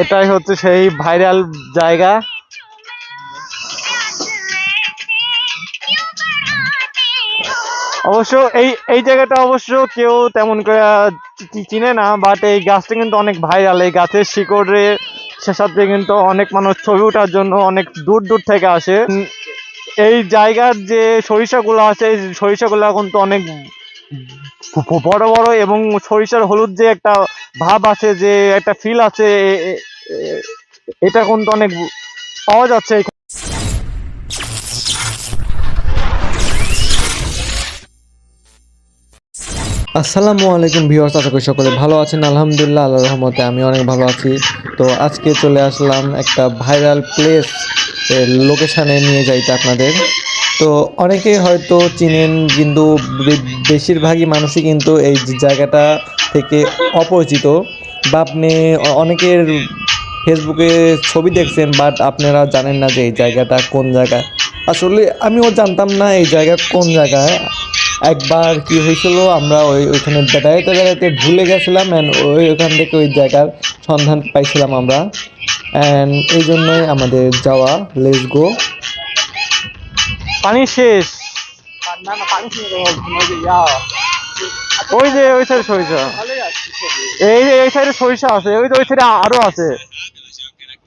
এটাই হচ্ছে সেই ভাইরাল জায়গা। অবশ্য এই এই জায়গাটা অবশ্য কেউ তেমন করে চিনে না বাট এই গাছটা কিন্তু অনেক ভাইরাল এই গাছের শিকড়ে সাথে কিন্তু অনেক মানুষ ছবি ওঠার জন্য অনেক দূর দূর থেকে আসে। এই জায়গার যে সরিষাগুলো আছে, এই সরিষাগুলো কিন্তু অনেক বড় বড় এবং সরিষার হলুদ যে একটা ভাব আছে, যে একটা ফিল আছে এটা কিন্তু অনেক পাওয়া যাচ্ছে আসসালামু আলাইকুম ভিউয়ার্স, আশা করি সকলে ভালো আছেন। আলহামদুলিল্লাহ, আল্লাহর রহমতে আমি অনেক ভালো আছি। তো আজকে চলে আসলাম একটা ভাইরাল প্লেস লোকেশানে নিয়ে যাইতে আপনাদের। তো অনেকেই হয়তো চিনেন কিন্তু বেশিরভাগই মানুষই কিন্তু এই জায়গাটা থেকে অপরিচিত। বা আপনি অনেকের ফেসবুকে ছবি দেখছেন বাট আপনারা জানেন না যে এই জায়গাটা কোন জায়গায় আসলে আমিও জানতাম না এই জায়গা কোন জায়গায়। একবার কি হয়েছিল, আমরা ওই ওইখানে বেড়াইতে বেড়াইতে ভুলে গেছিলাম অ্যান্ড ওই ওখান থেকে ওই জায়গার সন্ধান পাইছিলাম আমরা। অ্যান্ড এই জন্যই আমাদের যাওয়া লেস গো পানি শেষ। ওই যে ওই সাইডে সরিষা। এই যে এই সাইডে সরিষা আছে, ওই যে ওই সাইডে আরও আছে।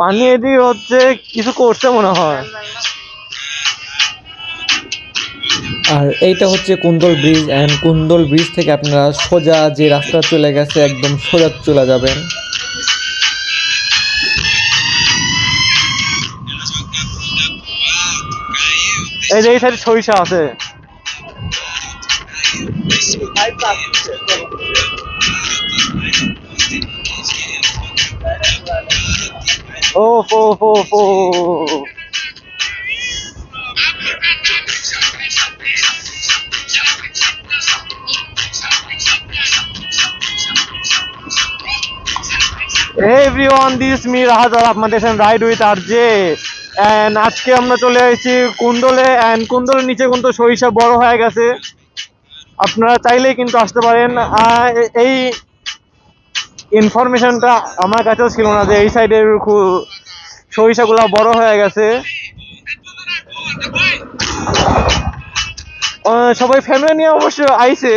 পানি এদিকে হচ্ছে কিছু করছে মনে হয়। আর এইটা হচ্ছে Kundal bridge and Kundal bridge থেকে আপনারা সোজা যে রাস্তা চলে গেছে একদম সোজা চলে যাবেন। এই যে এই সাইডে সরিষা আছে। ভাই ও ফো ফো ফো এভরিওয়ান দিস মি রাহাজার আপনাদের সাথে ride with R J and আজকে আমরা চলে এসেছি কুন্দলে এন্ড কুন্দলের নিচে কিন্তু সরিষা বড় হয়ে গেছে। আপনারা চাইলেই কিন্তু আসতে পারেন। এই ইনফরমেশনটা আমার কাছেও ছিল না যে এই সাইডের সরিষাগুলো বড় হয়ে গেছে। সবাই ফ্যামিলি নিয়ে অবশ্য আইছে।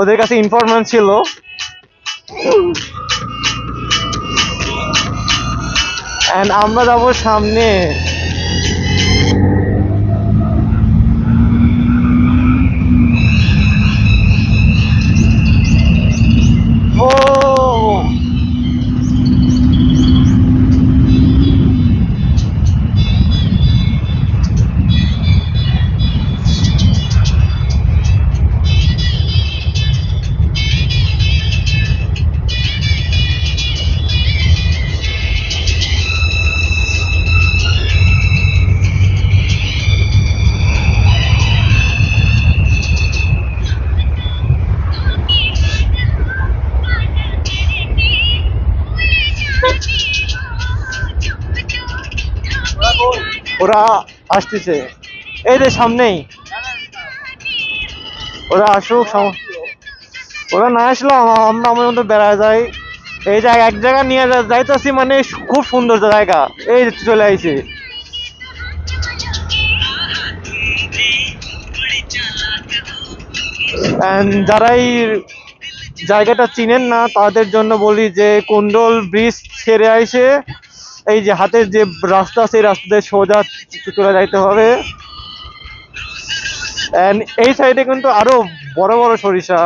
ওদের কাছে ইনফরমেশন ছিল। এন্ড আমরা যাব সামনে। ওরা আসতেছে। এই যে সামনেই। ওরা আসুক ওরা না আসলো আমরা আমার মতো বেড়া যাই। এই জায়গা এক জায়গা নিয়ে যা- যাইতাছি মানে খুব সুন্দর জায়গা। এই চলে আইছে। যারা এই জায়গাটা চিনেন না, তাদের জন্য বলি যে কুণ্ডল ব্রিজ ছেড়ে আইসে। এই যে হাতের যে রাস্তা, সেই রাস্তাতে সোজা চলে যাইতে হবে। And এই সাইডে কিন্তু আরও বড় বড় সরিষা।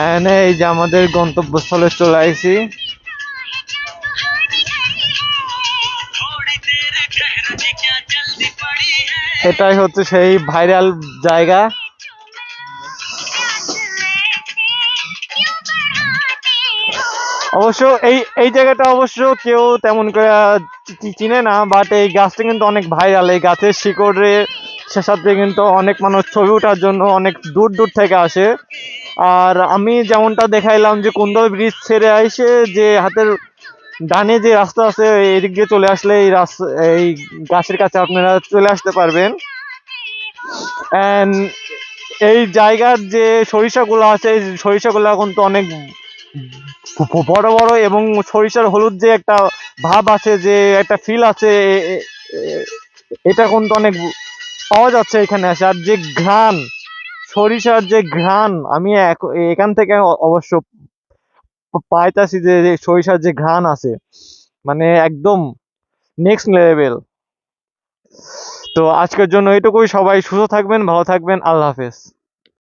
And এই যে আমাদের গন্তব্যস্থলে চলে আইছি। এটাই হচ্ছে সেই ভাইরাল জায়গা। অবশ্য এই এই জায়গাটা অবশ্য কেউ তেমন করে চিনে না বাট এই গাছটা কিন্তু অনেক ভাইরাল। এই গাছের শিকড়ে সাথে কিন্তু অনেক মানুষ ছবি ওঠার জন্য অনেক দূর দূর থেকে আসে। আর আমি যেমনটা দেখাইলাম যে কুন্দল ব্রিজ ছেড়ে আইসে যে হাতের ডানে যে রাস্তা আছে এই দিক দিয়ে চলে আসলে এই রাস্তা এই গাছের কাছে আপনারা চলে আসতে পারবেন। এই জায়গার যে সরিষাগুলো আছে, এই সরিষাগুলো কিন্তু অনেক বড় বড় এবং সরিষার হলুদ যে একটা ভাব আছে, যে একটা ফিল আছে এটা কিন্তু অনেক পাওয়া যাচ্ছে এখানে আসে আর যে ঘ্রাণ সরিষার যে ঘ্রাণ, আমি এখান থেকে অবশ্য পাইতাছি যে সরিষার যে ঘ্রাণ আছে মানে একদম নেক্সট লেভেল তো আজকের জন্য এটুকুই, সবাই সুস্থ থাকবেন, ভালো থাকবেন, আল্লাহ হাফেজ।